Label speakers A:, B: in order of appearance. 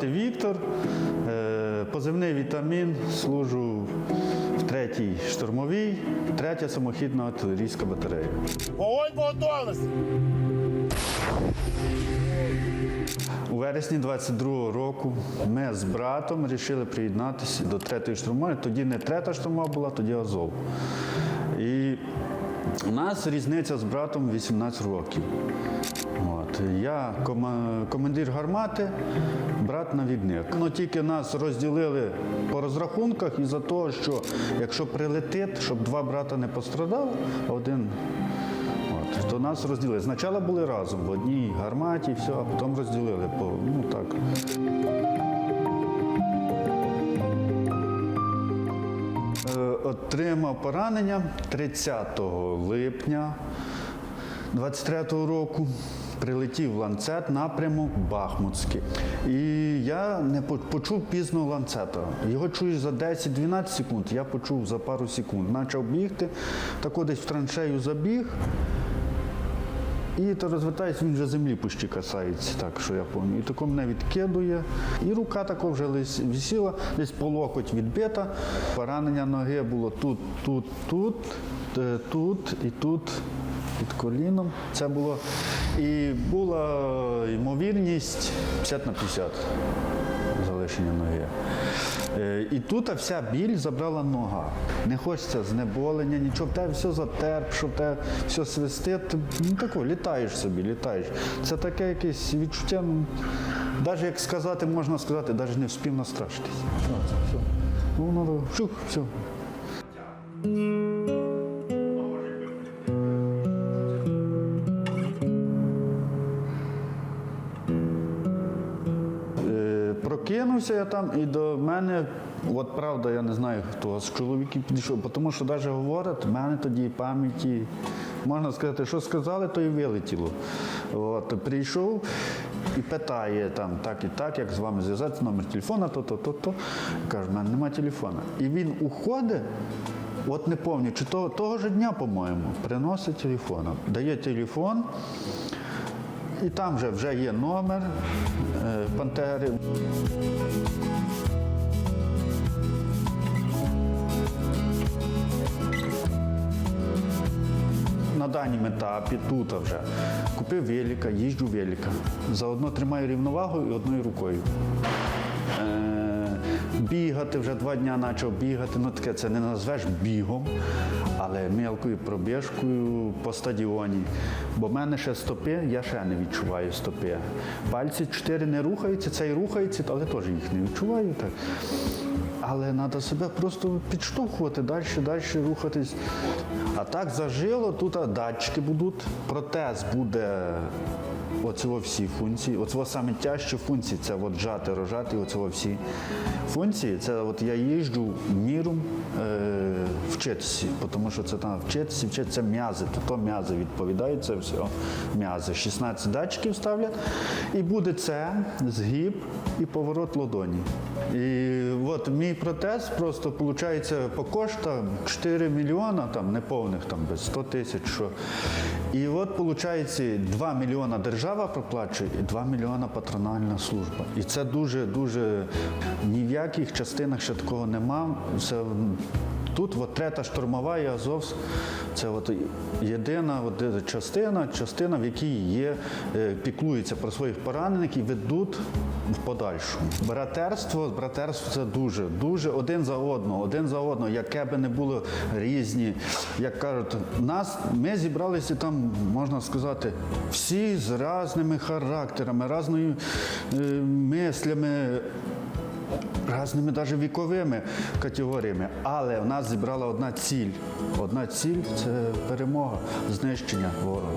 A: звати Віктор, е, позивний вітамін, служу в третій штурмовій, третя самохідна артилерійська батарея.
B: Вогонь по готовності!
A: У вересні 22-го року ми з братом вирішили приєднатися до третьої штурмової. Тоді не третя штурмова була, тоді Азов. І у нас різниця з братом 18 років. От. Я командир гармати, брат навідник. Ну тільки нас розділили по розрахунках із-за того, що якщо прилетить, щоб два брата не пострадали, один От, то нас розділили. Спочатку були разом в одній гарматі, все, а потім розділили по ну так. Отримав поранення 30 липня 23-го року. Прилетів ланцет напрямок Бахмутський. І я не почув пізно ланцета. Його чую за 10-12 секунд, я почув за пару секунд. Почав бігти, так десь в траншею забіг. І то розвертаюсь, він вже землі почти касається, так що я пам'ятаю. І тако мене відкидує. І рука тако вже лис- висіла, десь по локоть відбита. Поранення ноги було тут, тут, тут, е, тут і тут під коліном. Це було. І була ймовірність 50 на 50 залишення ноги. Е, І тут вся біль забрала нога. Не хочеться знеболення, нічого, в тебе все затерп, що в тебе все свистить. Ну тако, літаєш собі, літаєш. Це таке якесь відчуття. ну, Навіть як сказати, можна сказати, навіть не вспів настрашитись. Що це, все. Ну, надо, шух, все. Прокинувся я там, і до мене, от правда, я не знаю, хто з чоловіків підійшов, тому що навіть говорять, в мене тоді пам'яті, можна сказати, що сказали, то і вилетіло. От, прийшов і питає там так і так, як з вами зв'язатися, номер телефона, то, то, то, то. Каже, в мене немає телефона. І він уходить. От не пам'ятаю, чи того, того ж дня, по-моєму, приносить телефон. Дає телефон, і там вже, вже є номер е, пантери. На даному етапі тут вже купив велика, їжджу велика. Заодно тримаю рівновагу і одною рукою. Е, бігати вже два дні почав бігати. Ну таке це не назвеш бігом, але мелкою пробіжкою по стадіоні. Бо в мене ще стопи, я ще не відчуваю стопи. Пальці чотири не рухаються, цей рухається, але теж їх не відчуваю. Так. Але треба себе просто підштовхувати, далі, далі рухатись. А так зажило, тут датчики будуть, протез буде. Оцього всі функції, оцього саме тяжчі функції це от жати, рожати, оцього всі функції. Це от я їжджу міром е, вчитися, тому що це там вчитися, вчитися м'язи, то, то м'язи відповідають, це все м'язи. 16 датчиків ставлять, і буде це, згиб і поворот ладоні. І от мій протез просто виходить по коштам 4 мільйона, там неповних там без 100 тисяч. Що. І от виходить 2 мільйона держава проплачує і 2 мільйона патрональна служба. І це дуже дуже ні в яких частинах ще такого нема. Це Тут от третя штурмова і Азовськ це от єдина от частина, частина, в якій є, е, піклуються про своїх поранених і ведуть в подальшому. Братерство, братерство це дуже, дуже один за одного, один за одного, яке би не було різні. Як кажуть, нас ми зібралися там, можна сказати, всі з різними характерами, різною е, мислями різними навіть віковими категоріями. Але в нас зібрала одна ціль. Одна ціль це перемога, знищення ворога.